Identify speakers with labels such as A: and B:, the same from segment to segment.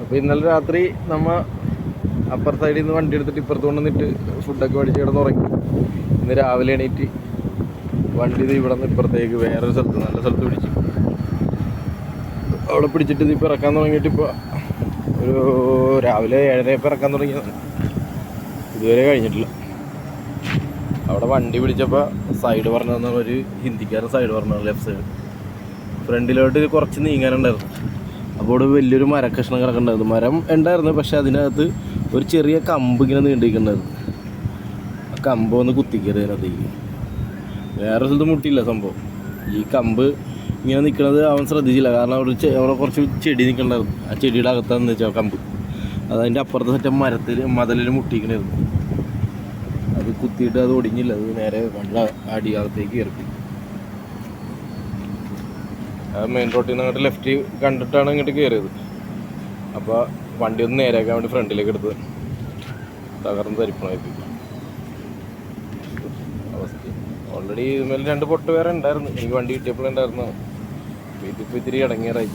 A: അപ്പോൾ ഇന്നലെ രാത്രി നമ്മ അപ്പർ സൈഡിൽ നിന്ന് വണ്ടി എടുത്തിട്ട് ഇപ്പുറത്ത് കൊണ്ടുവന്നിട്ട് ഫുഡൊക്കെ മേടിച്ച് കിടന്ന് ഉറങ്ങി. ഇന്ന് രാവിലെ എണീറ്റ് വണ്ടി ഇത് ഇവിടെ നിന്ന് ഇപ്പുറത്തേക്ക് വേറൊരു സ്ഥലത്ത് നല്ല സ്ഥലത്ത് പിടിച്ചു. അവിടെ പിടിച്ചിട്ട് ഇത് ഇപ്പോൾ ഇറക്കാൻ തുടങ്ങിയിട്ട് ഇപ്പോൾ ഒരു രാവിലെ ഏഴരയപ്പോൾ ഇറക്കാൻ തുടങ്ങിയതാണ് ഇതുവരെ കഴിഞ്ഞിട്ടില്ല. അവിടെ വണ്ടി പിടിച്ചപ്പോൾ സൈഡ് പറഞ്ഞു തന്ന ഒരു ഹിന്ദിക്കാരൻ സൈഡ് പറഞ്ഞു ലെഫ്റ്റ് സൈഡ് ഫ്രണ്ടിലോട്ട് കുറച്ച് നീങ്ങാനുണ്ടായിരുന്നു. അപ്പോൾ ഇവിടെ വലിയൊരു മരക്കഷ്ണം കിടക്കുന്നുണ്ടായിരുന്നു മരം ഉണ്ടായിരുന്നു പക്ഷെ അതിനകത്ത് ഒരു ചെറിയ കമ്പ് ഇങ്ങനെ നീണ്ടിരിക്കണ്ടായിരുന്നു ആ കമ്പ് ഒന്ന് കുത്തിക്കരുത് അതിനകത്തേക്ക് വേറെ സ്ഥലത്ത് മുട്ടിയില്ല സംഭവം. ഈ കമ്പ് ഇങ്ങനെ നിൽക്കുന്നത് അവൻ ശ്രദ്ധിച്ചില്ല. കാരണം അവിടെ അവിടെ കുറച്ച് ചെടി നിൽക്കണ്ടായിരുന്നു ആ ചെടിയുടെ അകത്താന്ന് വെച്ചാൽ കമ്പ്. അത് അതിന്റെ അപ്പുറത്തെ സെറ്റം മരത്തിൽ മതലിൽ മുട്ടിക്കണായിരുന്നു അത് കുത്തിയിട്ട് അത് ഒടിഞ്ഞില്ല. അത് നേരെ വെള്ള അടിയാകത്തേക്ക് ആ മെയിൻ റോട്ടിൽ നിന്ന് അങ്ങോട്ട് ലെഫ്റ്റ് കണ്ടിട്ടാണ് ഇങ്ങോട്ട് കയറിയത് അപ്പോൾ വണ്ടി ഒന്ന് നേരെയാക്കാൻ വേണ്ടി ഫ്രണ്ടിലേക്ക് എടുത്ത് തകർന്ന് തരിപ്പണമായി അവസ്ഥ. ഓൾറെഡി ഇതുമേൽ രണ്ട് പൊട്ട് വേറെ ഉണ്ടായിരുന്നു. എനിക്ക് വണ്ടി കിട്ടിയപ്പോഴുണ്ടായിരുന്നു ഇതിപ്പോൾ ഇത്തിരി ഇടങ്ങിയറായി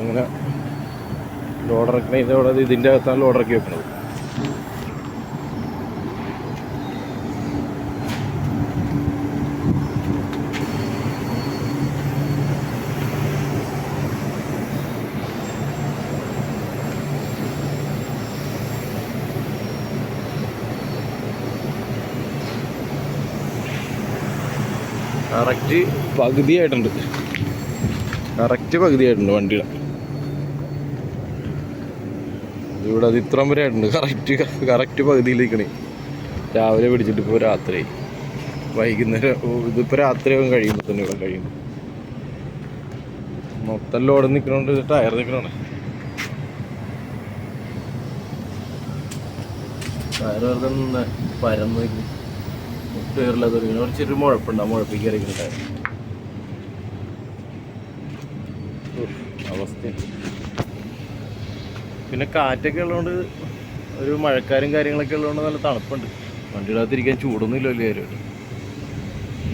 A: അങ്ങനെ ലോഡ് ഇറക്കണ ഇതോടെ ഇതിന്റെ അകത്താണ് ലോഡ് ഇറക്കി വെക്കണത്. കറക്റ്റ് പകുതിയായിട്ടുണ്ട്. കറക്റ്റ് പകുതിയായിട്ടുണ്ട് വണ്ടിയുടെ. ഇവിടെ അത് ഇത്രയും വരെ ആയിട്ടുണ്ട്. കറക്റ്റ് കറക്റ്റ് പകുതിയിലേക്കണേ രാവിലെ പിടിച്ചിട്ട് ഇപ്പോൾ രാത്രി. വൈകുന്നേരം ഇതിപ്പോൾ രാത്രിയാകും കഴിയുമ്പോൾ തന്നെ ഇവിടെ കഴിയുന്നു മൊത്തം ലോഡ് നിൽക്കണോണ്ട് ടയർ നിൽക്കണോണ്ട് ടയർ വെറുതെ നിന്ന് പരന്ന് നിൽക്കും ടയറിലത് ഒരു ചെറിയ മുഴപ്പുണ്ട്. ആ അവസ്ഥ. പിന്നെ കാറ്റൊക്കെ ഉള്ളതുകൊണ്ട് ഒരു മഴക്കാരും കാര്യങ്ങളൊക്കെ ഉള്ളതുകൊണ്ട് നല്ല തണുപ്പുണ്ട്. വണ്ടിയുടെ അകത്തിരിക്കാൻ ചൂടൊന്നും ഇല്ലല്ലോ കാര്യമായിട്ട്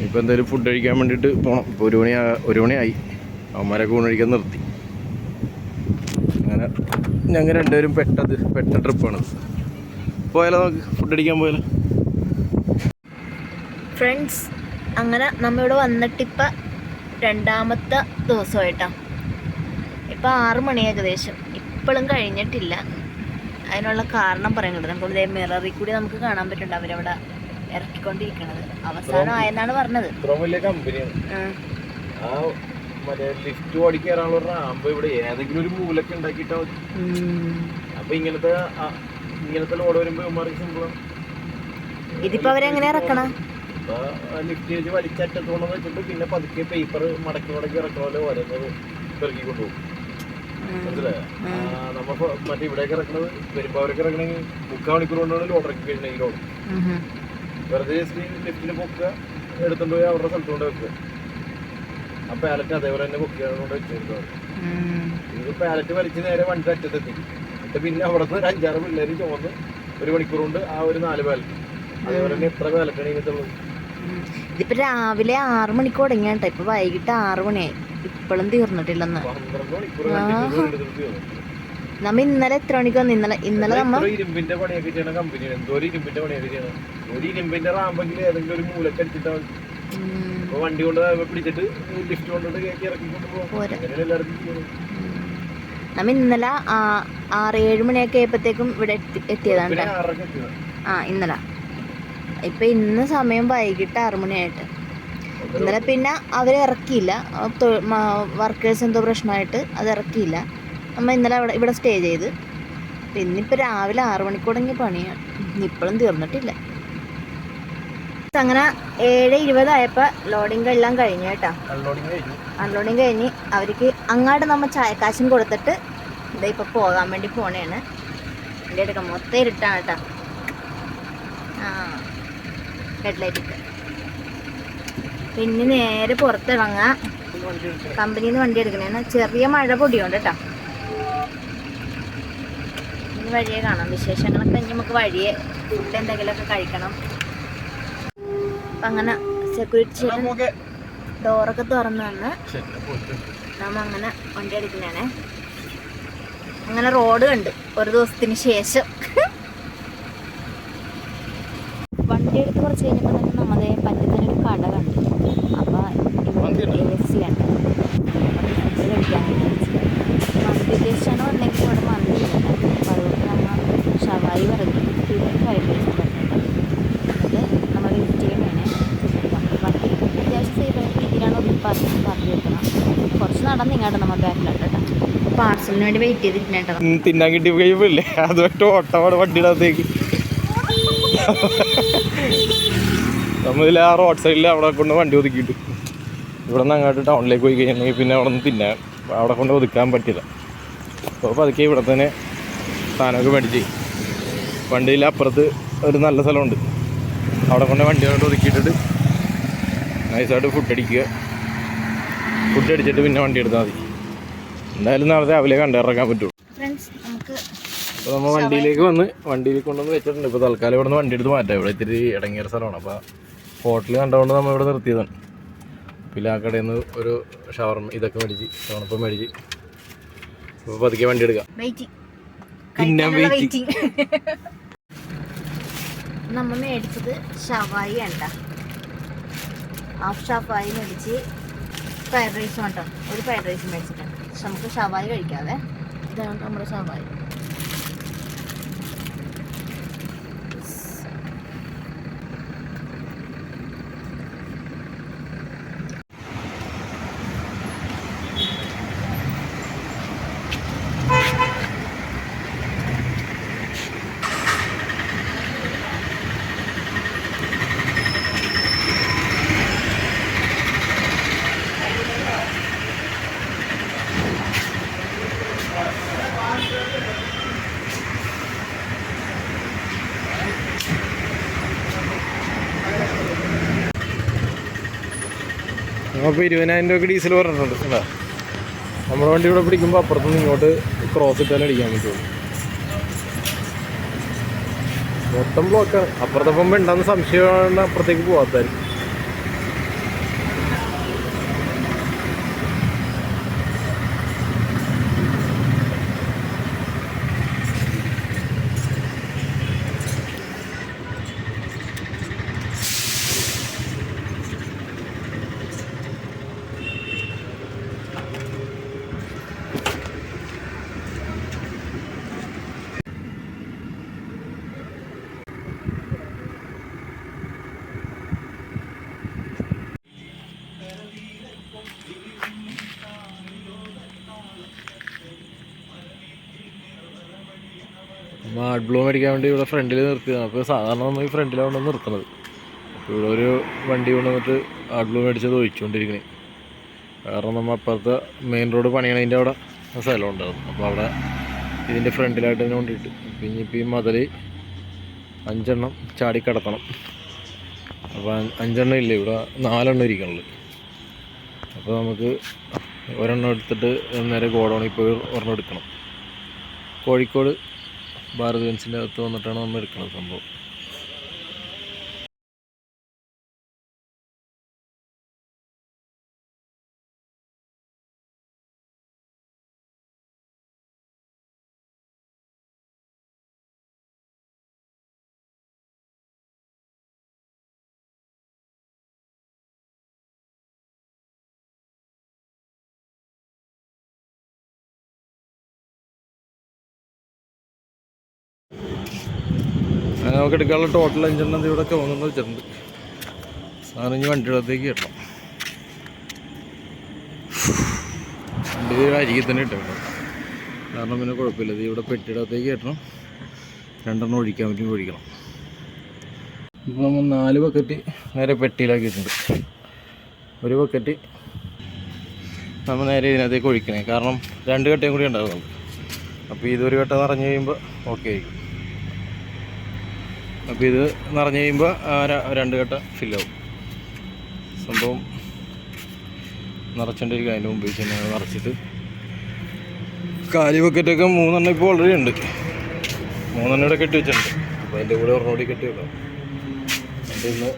A: ഇപ്പം എന്തായാലും ഫുഡ് കഴിക്കാൻ വേണ്ടിയിട്ട് പോകണം ഇപ്പോൾ ഒരു മണി ഒരു മണിയായി. അവന്മാരൊക്കെ ഊണ് കഴിക്കാൻ നിർത്തി. അങ്ങനെ ഞങ്ങൾ രണ്ടുപേരും പെട്ടത് പെട്ട ട്രിപ്പാണ് പോയാലോ നമുക്ക്? ഫുഡ് അടിക്കാൻ പോയാലോ?
B: ഫ്രണ്ട്സ് അങ്ങനെ നമ്മളിവിടെ വന്നിട്ടിപ്പോൾ രണ്ടാമത്തെ ദിവസമായിട്ടാ. ഇപ്പോൾ ആറ് മണി ഏകദേശം. ഇപ്പോഴും കഴിഞ്ഞിട്ടില്ല. അതിനുള്ള കാരണം പറയുന്നുണ്ട്. നമുക്ക് ഇതേ മിററിൽ കൂടി നമുക്ക് കാണാൻ പറ്റുന്നുണ്ട്. അവരവിടെ ഇറക്കിക്കൊണ്ടിരിക്കണത്. അവസാനം ആയെന്നാണ് പറഞ്ഞത്.
A: മറ്റേ ലിഫ്റ്റ് ഓടി കയറാനുള്ള റാമ്പ് ഇവിടെ ഏതെങ്കിലും ഒരു മൂലൊക്കെ ഉണ്ടാക്കിയിട്ടാ മതി. അപ്പൊ ഇങ്ങനത്തെ ആ, ഇങ്ങനത്തെ ലോഡ് വരുമ്പോ ഇവന്മാർക്ക് സിമ്പിളാണ്
B: ഇതിപ്പോ അവരെങ്ങനെ ഇറക്കണം?
A: അപ്പൊ ലിഫ്റ്റ് ചെയ്ത് വലിച്ചറ്റത്തോണെന്ന് വെച്ചിട്ട് പിന്നെ പതുക്കെ പേപ്പർ മടക്കി മടക്കി ഇറക്കണ പോലെ വരുന്നത് പെറുക്കി കൊണ്ടുപോകും. മനസ്സിലായോ? നമ്മ മറ്റേ ഇവിടേക്ക് ഇറക്കണത് അവരൊക്കെ ഇറക്കണമെങ്കിൽ മുക്കാൽ മണിക്കൂർ കൊണ്ടാണ് ലോഡ് ഇറക്കി കഴിഞ്ഞാൽ ലോഡ് വെറുതെ ലിഫ്റ്റിന് പൊക്കുക എടുത്തോണ്ട് പോയി അവരുടെ സ്ഥലത്ത് കൊണ്ട് വെക്കുക. ആ പാലറ്റ് അതേപോലെ തന്നെ പൊക്കിയാണ് കൊണ്ട് വെച്ചിരുന്നത്. ഇത് പാലറ്റ് വലിച്ച് നേരെ വണ്ടി അറ്റത്തെത്തി. എന്നിട്ട് പിന്നെ അവിടെ നിന്ന് ഒരു അഞ്ചാറ് പിള്ളേര് ചുമന്ന് ഒരു മണിക്കൂർ കൊണ്ട് ആ ഒരു നാല് പാലറ്റ് അതേപോലെ തന്നെ എത്ര പാലറ്റാണ് ഇങ്ങനത്തെ
B: ഇതിപ്പോ രാവിലെ ആറ് മണിക്ക് തുടങ്ങിയാട്ടോ ഇപ്പൊ വൈകിട്ട് ആറ് മണിയായി. ഇപ്പോഴും തീർന്നിട്ടില്ലെന്ന്. നമ്മ ഇന്നലെ എത്ര മണിക്ക് വന്നു? ഇന്നലെ ഇന്നലെ
A: നമ്മൾ
B: നമ്മ
A: ഇരുമ്പിന്റെ പണിയൊക്കെ ചെയ്യണ കമ്പനിയാണ്. എന്തോ ഒരു ഇരുമ്പിന്റെ പണിയൊക്കെ ചെയ്യണം. ഒരു ഇരുമ്പിന്റെ റാമ്പെങ്കിൽ ഏതെങ്കിലും ഒരു മൂലക്ക് വണ്ടി കൊണ്ട് പിടിച്ചിട്ട് ലിഫ്റ്റ് കൊണ്ടിട്ട് കയറ്റി ഇറക്കി
B: നമ്മ ഇന്നലെ ആറ് ഏഴ് മണിയൊക്കെ ആയപ്പോഴത്തേക്കും ഇവിടെ എത്തി എത്തിയതാണ്. ആ ഇന്നലെ. ഇപ്പൊ ഇന്ന് സമയം വൈകിട്ട് ആറുമണിയായിട്ട് ഇന്നലെ പിന്നെ അവർ ഇറക്കിയില്ല. വർക്കേഴ്സ് എന്തോ പ്രശ്നമായിട്ട് അത് ഇറക്കിയില്ല. നമ്മൾ ഇന്നലെ അവിടെ ഇവിടെ സ്റ്റേ ചെയ്ത്. പിന്നിപ്പോൾ രാവിലെ ആറു മണിക്ക് തുടങ്ങി പണിയാണ് ഇപ്പോഴും തീർന്നിട്ടില്ല. അങ്ങനെ ഏഴ് ഇരുപതായപ്പോൾ ലോഡിങ് എല്ലാം കഴിഞ്ഞു കേട്ടോ.
A: അൺലോഡിങ് കഴിഞ്ഞു.
B: അവർക്ക് അങ്ങോട്ട് നമ്മൾ ചായക്കാശും കൊടുത്തിട്ട് ഇതാ ഇപ്പോൾ പോകാൻ വേണ്ടി പോണേണ്. എന്റെ എടുക്കാം മൊത്തം ഇരുട്ടാണ് കേട്ടോ. ഹെഡ്ലൈറ്റ് ഇട്ട് പിന്നെ നേരെ പുറത്തിറങ്ങാം. കമ്പനിയിൽ നിന്ന് വണ്ടി എടുക്കണേന്ന് ചെറിയ മഴ പൊടിയുണ്ട് കേട്ടോ ഇനി വഴിയെ കാണാം. വിശേഷങ്ങളൊക്കെ ഇനി നമുക്ക് വഴിയെ ഫുഡ് എന്തെങ്കിലുമൊക്കെ കഴിക്കണം. അപ്പം അങ്ങനെ സെക്യൂരിറ്റി ചേട്ടൻ ഡോറൊക്കെ തുറന്നു വന്ന് നമ്മ അങ്ങനെ വണ്ടി എടുക്കണേ അങ്ങനെ റോഡ് കണ്ട്. ഒരു ദിവസത്തിന് ശേഷം വണ്ടി എടുത്ത് കുറച്ച് കഴിഞ്ഞപ്പോൾ തന്നെ നമ്മുടെ പറ്റത്തിനൊരു കട കണ്ടു. അപ്പോൾ ഇവിടെ എ എസ് സി ഉണ്ട് ഫുഡ് മന്തി ഇവിടെ മന്തി ഇല്ല. അപ്പോൾ അതുകൊണ്ട് നമ്മൾ ഷവായി പറഞ്ഞു പിന്നെ ഫ്രൈഡ് റൈസ് പറഞ്ഞിട്ട് എന്നിട്ട് നമ്മൾ വെയിറ്റ് ചെയ്യണേ വണ്ടി അത്യാവശ്യം സേഫ് ആയിട്ട് രീതിയിലാണ് ഒരു പറഞ്ഞ് പറഞ്ഞു വെക്കണം കുറച്ച് നടന്ന് ഇങ്ങോട്ട് നമ്മൾ ബാക്കിലോട്ട് കേട്ടോ. പാർസലിന് വേണ്ടി വെയിറ്റ് ചെയ്തിട്ടുണ്ടോ
A: ഉം, തിന്നാൻ കിട്ടിയ കഴിയുമ്പോഴല്ലേ അതുമായിട്ട് ഓട്ടമാണ് വണ്ടിയുടെ അകത്തേക്ക്. നമ്മളിൽ ആ റോഡ് സൈഡിൽ അവിടെ കൊണ്ട് വണ്ടി ഒതുക്കിയിട്ട്. ഇവിടെ നിന്ന് അങ്ങോട്ട് ടൗണിലേക്ക് പോയി കഴിഞ്ഞിട്ടുണ്ടെങ്കിൽ പിന്നെ അവിടെ നിന്ന് തിന്നാൻ അവിടെ കൊണ്ട് ഒതുക്കാൻ പറ്റില്ല. അപ്പോൾ പതുക്കെ ഇവിടെ തന്നെ സാധനമൊക്കെ മേടിച്ച്. വണ്ടിയിൽ അപ്പുറത്ത് ഒരു നല്ല സ്ഥലമുണ്ട്. അവിടെ കൊണ്ട് വണ്ടി കൊണ്ട് ഒതുക്കിയിട്ടിട്ട് നൈസായിട്ട് ഫുഡ് അടിക്കുക. ഫുഡ് അടിച്ചിട്ട് പിന്നെ വണ്ടി എടുത്താൽ മതി. എന്തായാലും നാളെ രാവിലെ കണ്ടിറക്കാൻ പറ്റുള്ളൂ. അപ്പോൾ നമ്മൾ വണ്ടിയിലേക്ക് വന്ന് വണ്ടിയിൽ കൊണ്ടുവന്ന് വെച്ചിട്ടുണ്ട്. ഇപ്പോൾ തൽക്കാലം ഇവിടെ നിന്ന് വണ്ടി എടുത്ത് മാറ്റാം. ഇവിടെ ഇത്തിരി ഇടങ്ങിയ സ്ഥലമാണ്. അപ്പോൾ ഹോട്ടൽ കണ്ടുകൊണ്ട് നമ്മൾ ഇവിടെ നിർത്തിയതാണ്. പിന്നെ ആ കടയിൽ നിന്ന് ഒരു ഷവർ ഇതൊക്കെ മേടിച്ച് ഷവർപ്പം മേടിച്ച്. അപ്പോൾ പതുക്കെ വണ്ടി എടുക്കാം. പിന്നെ
B: വെയിറ്റിംഗ് നമ്മൾ മേടിച്ചത് ഷവായി അല്ല ഹാഫ് ഷവായി മേടിച്ച് ഫ്രൈഡ് റൈസ് വേണ്ട ഒരു ഫ്രൈഡ് റൈസ് മേടിച്ചിട്ടുണ്ട്. പക്ഷെ നമുക്ക് ഷവായി കഴിക്കാതെ ഇതാണ് നമ്മുടെ ഷവായി.
A: അപ്പോൾ ഇരുപതിനായിരം രൂപയ്ക്ക് ഡീസൽ പറഞ്ഞിട്ടുണ്ട് അല്ലേ നമ്മുടെ വണ്ടി ഇവിടെ പിടിക്കുമ്പോൾ അപ്പുറത്തുനിന്ന് ഇങ്ങോട്ട് ക്രോസ് ഇട്ടാൽ അടിക്കാൻ പറ്റുള്ളൂ മൊത്തം ബ്ലോക്കാണ് അപ്പുറത്തെ പോകുമ്പോൾ ഉണ്ടാകുന്ന സംശയമാണ് അപ്പുറത്തേക്ക് പോകാത്തായിരിക്കും മാഡ് ബ്ലൂ മേടിക്കാൻ വേണ്ടി ഇവിടെ ഫ്രണ്ടിൽ നിർത്തിയതാണ് അപ്പോൾ സാധാരണ നമ്മൾ ഈ ഫ്രണ്ടിലാണ് നിർത്തുന്നത് അപ്പോൾ ഇവിടെ ഒരു വണ്ടി കൊണ്ട് വന്നിട്ട് ആഡ് ബ്ലൂ മേടിച്ചത് ഒഴിച്ചുകൊണ്ടിരിക്കണേ. കാരണം നമ്മൾ അപ്പുറത്തെ മെയിൻ റോഡ് പണിയണതിന്റെ അവിടെ സ്ഥലം ഉണ്ടാകും അപ്പോൾ അവിടെ ഇതിന്റെ ഫ്രണ്ടിലായിട്ട് തന്നെ കൊണ്ടിട്ട്. പിന്നെ ഇപ്പോൾ ഈ മതിൽ അഞ്ചെണ്ണം ചാടി കിടത്തണം. അപ്പോൾ അഞ്ചെണ്ണം ഇല്ല? ഇവിടെ നാലെണ്ണം ഇരിക്കണുള്ളൂ. അപ്പോൾ നമുക്ക് ഒരെണ്ണം എടുത്തിട്ട് നേരെ ഗോഡൗണിൽ പോയി ഒരെണ്ണം എടുക്കണം. കോഴിക്കോട് ഭാരത് ബെൻസിന്റെ അകത്ത് വന്നിട്ടാണ് നമ്മൾ എടുക്കുന്നത് സംഭവം. നമുക്ക് എടുക്കാനുള്ള ടോട്ടൽ അഞ്ചെണ്ണം ഇവിടെ തോന്നുന്നത് വെച്ചിട്ടുണ്ട്. സാധനം ഇനി വണ്ടിയുടെ അകത്തേക്ക് കിട്ടണം വണ്ടി അരികിൽ തന്നെ ഇട്ടേക്കണം കാരണം പിന്നെ കുഴപ്പമില്ല. ഇത് ഇവിടെ പെട്ടിടത്തേക്ക് കിട്ടണം രണ്ടെണ്ണം ഒഴിക്കാൻ പറ്റും ഒഴിക്കണം. ഇപ്പോൾ നമ്മൾ നാല് ബക്കറ്റ് നേരെ പെട്ടിയിലാക്കിയിട്ടുണ്ട് ഒരു ബക്കറ്റ് നമ്മൾ നേരെ ഇതിനകത്തേക്ക് ഒഴിക്കണേ. കാരണം രണ്ട് കട്ടയും കൂടി ഉണ്ടാകുന്നുണ്ട്. അപ്പോൾ ഇതൊരു കട്ട നിറഞ്ഞു കഴിയുമ്പോൾ ഓക്കെ ആയിരിക്കും. അപ്പോൾ ഇത് നിറഞ്ഞു കഴിയുമ്പോൾ രണ്ട് കട്ട ഫില്ലാവും സംഭവം നിറച്ചോണ്ടിരിക്കുക അതിന്റെ മുമ്പിൽ തന്നെ നിറച്ചിട്ട് കാലി ബക്കറ്റൊക്കെ മൂന്നെണ്ണം ഇപ്പോൾ ഓൾറെഡി ഉണ്ട്. മൂന്നെണ്ണം ഇവിടെ കെട്ടി വെച്ചിട്ടുണ്ട്. അപ്പോൾ അതിന്റെ കൂടെ ഒരെണ്ണം കൂടി കെട്ടി വെക്കാം. എന്നിട്ട് ഇന്ന്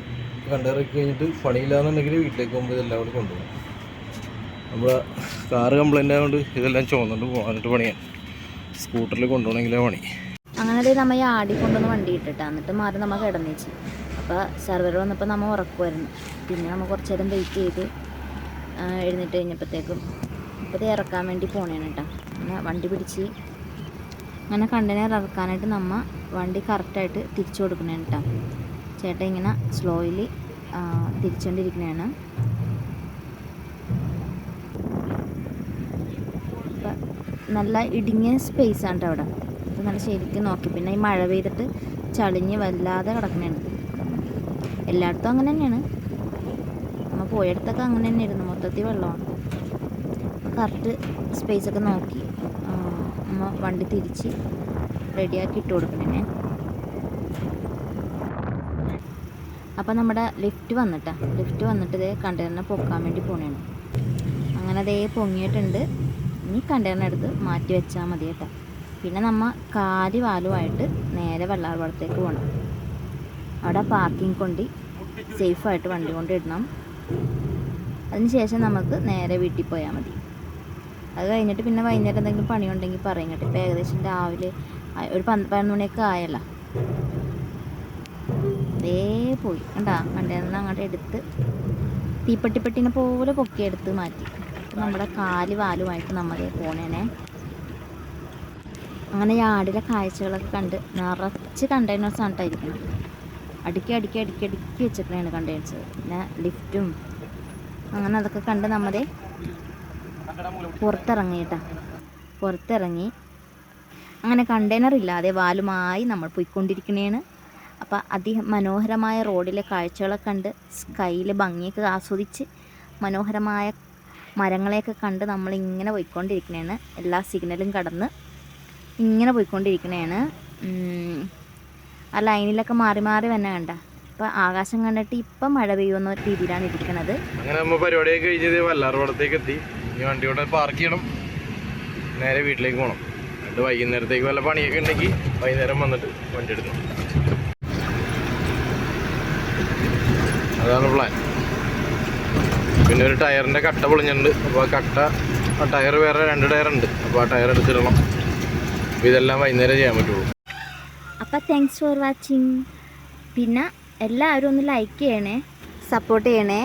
A: കണ്ടിറക്കി കഴിഞ്ഞിട്ട് പണിയില്ലാന്നുണ്ടെങ്കിൽ വീട്ടിലേക്ക് പോകുമ്പോൾ ഇതെല്ലാം കൂടി കൊണ്ടുപോകും. നമ്മൾ കാറ് കംപ്ലൈന്റ് ആയതുകൊണ്ട് ഇതെല്ലാം ചുമന്നുകൊണ്ട് പോകാനായിട്ട് പണിയാണ് സ്കൂട്ടറിൽ കൊണ്ടുപോകണമെങ്കിലേ പണി.
B: അങ്ങനെ ദേ നമ്മ ആടി കൊണ്ടുവന്ന് വണ്ടി ഇട്ടിട്ടാ എന്നിട്ട് മാറി നമ്മൾ കിടന്നേച്ച്. അപ്പോൾ സെർവർ വന്നപ്പോൾ നമ്മൾ ഉറക്കുമായിരുന്നു പിന്നെ നമ്മൾ കുറച്ച് നേരം വെയിറ്റ് ചെയ്ത് എഴുന്നേറ്റ് കഴിഞ്ഞപ്പോഴത്തേക്കും ഇപ്പോൾ ഇറക്കാൻ വേണ്ടി പോണേണ് കേട്ടോ അങ്ങനെ വണ്ടി പിടിച്ച് അങ്ങനെ കണ്ടെയ്നർ ഇറക്കാനായിട്ട് നമ്മ വണ്ടി കറക്റ്റായിട്ട് തിരിച്ചു കൊടുക്കണേണ് കേട്ടോ ചേട്ടൻ ഇങ്ങനെ സ്ലോയിൽ തിരിച്ചുകൊണ്ടിരിക്കണേണ് നല്ല ഇടുങ്ങിയ സ്പേസ് ആണ് കേട്ടോ അവിടെ. അപ്പോൾ നല്ല ശരിക്കും നോക്കി. പിന്നെ ഈ മഴ പെയ്തിട്ട് ചളിഞ്ഞ് വല്ലാതെ കിടക്കണുണ്ട് എല്ലായിടത്തും അങ്ങനെ തന്നെയാണ്. നമ്മൾ പോയടത്തൊക്കെ അങ്ങനെ തന്നെ തന്നെയായിരുന്നു. മൊത്തത്തിൽ വെള്ളമാണ്. കറക്റ്റ് സ്പേസൊക്കെ നോക്കി. നമ്മൾ നമ്മ വണ്ടി തിരിച്ച് റെഡിയാക്കി ഇട്ട് കൊടുക്കണേ അപ്പം നമ്മുടെ ലിഫ്റ്റ് വന്നിട്ടാ. ലിഫ്റ്റ് വന്നിട്ട് ഇതേ കണ്ടെയ്നറിനെ പൊക്കാൻ വേണ്ടി പോണേണ്. അങ്ങനെ അതേ പൊങ്ങിയിട്ടുണ്ട്. ഇനി കണ്ടെയ്നറെടുത്ത് മാറ്റി വെച്ചാൽ മതി കേട്ടോ പിന്നെ നമ്മൾ കാലി വാലുമായിട്ട് നേരെ വെള്ളാർപാടത്തേക്ക് പോകണം അവിടെ പാർക്കിംഗ് കൊണ്ട് സേഫായിട്ട് വണ്ടി കൊണ്ട് ഇടണം. അതിനുശേഷം നമുക്ക് നേരെ വീട്ടിൽ പോയാൽ മതി. അത് കഴിഞ്ഞിട്ട് പിന്നെ വൈകുന്നേരം എന്തെങ്കിലും പണിയുണ്ടെങ്കിൽ പറയും കേട്ടോ. ഇപ്പോൾ ഏകദേശം രാവിലെ ഒരു പന്ത് പതിനൊന്ന് മണിയൊക്കെ ആയല്ല. അതേ പോയി. കണ്ടാ? വണ്ടിയിൽ നിന്ന് അങ്ങോട്ട് എടുത്ത് തീപ്പെട്ടിപ്പെട്ടിനെ പോലെ പൊക്കിയെടുത്ത് മാറ്റി. നമ്മുടെ കാൽ വാലുമായിട്ട് നമ്മളെ പോണേനെ. അങ്ങനെ യാർഡിലെ കാഴ്ചകളൊക്കെ കണ്ട് നിറച്ച് കണ്ടെയ്നേഴ്സ് ഇരിക്കുന്നത് അടുക്കി അടുക്കി അടുക്കി അടുക്കി വെച്ചിട്ടാണ് കണ്ടെയ്നേഴ്സ് പിന്നെ ലിഫ്റ്റും അങ്ങനെ അതൊക്കെ കണ്ട് നമ്മതേ പുറത്തിറങ്ങിയിട്ടാ. പുറത്തിറങ്ങി അങ്ങനെ കണ്ടെയ്നർ ഇല്ലാതെ വാലുമായി നമ്മൾ പോയിക്കൊണ്ടിരിക്കണേണ്. അപ്പോൾ അതിമനോഹരമായ റോഡിലെ കാഴ്ചകളൊക്കെ കണ്ട് സ്കൈയിലെ ഭംഗിയൊക്കെ ആസ്വദിച്ച് മനോഹരമായ മരങ്ങളെയൊക്കെ കണ്ട് നമ്മളിങ്ങനെ പോയിക്കൊണ്ടിരിക്കണേണ്. എല്ലാ സിഗ്നലും കടന്ന് ഇങ്ങനെ പോയിക്കൊണ്ടിരിക്കണേണ്. ഉം, ആ ലൈനിലൊക്കെ മാറി മാറി തന്നെ കണ്ട. ഇപ്പം ആകാശം കണ്ടിട്ട് ഇപ്പം മഴ പെയ്യുന്ന രീതിയിലാണ് ഇരിക്കുന്നത്
A: അങ്ങനെ നമ്മൾ പരിപാടിയൊക്കെ കഴിഞ്ഞത് വല്ലാർവടത്തേക്ക് എത്തി. ഇനി വണ്ടി ഇവിടെ പാർക്ക് ചെയ്യണം. നേരെ വീട്ടിലേക്ക് പോകണം എന്നിട്ട് വൈകുന്നേരത്തേക്ക് വല്ല പണിയൊക്കെ ഉണ്ടെങ്കിൽ വൈകുന്നേരം വന്നിട്ട് വണ്ടി എടുക്കണം. അതാണ് പ്ലാൻ പിന്നെ ഒരു ടയറിന്റെ കട്ട പൊളിഞ്ഞിട്ടുണ്ട്. അപ്പോൾ ആ കട്ട ആ ടയർ വേറെ രണ്ട് ടയർ ഉണ്ട് അപ്പോൾ ആ ടയർ എടുത്തിടണം. അപ്പോൾ ഇതെല്ലാം വൈകുന്നേരം ചെയ്യാൻ പറ്റുള്ളൂ.
B: അപ്പം താങ്ക്സ് ഫോർ വാച്ചിങ് പിന്നെ എല്ലാവരും ഒന്ന് ലൈക്ക് ചെയ്യണേ. സപ്പോർട്ട് ചെയ്യണേ.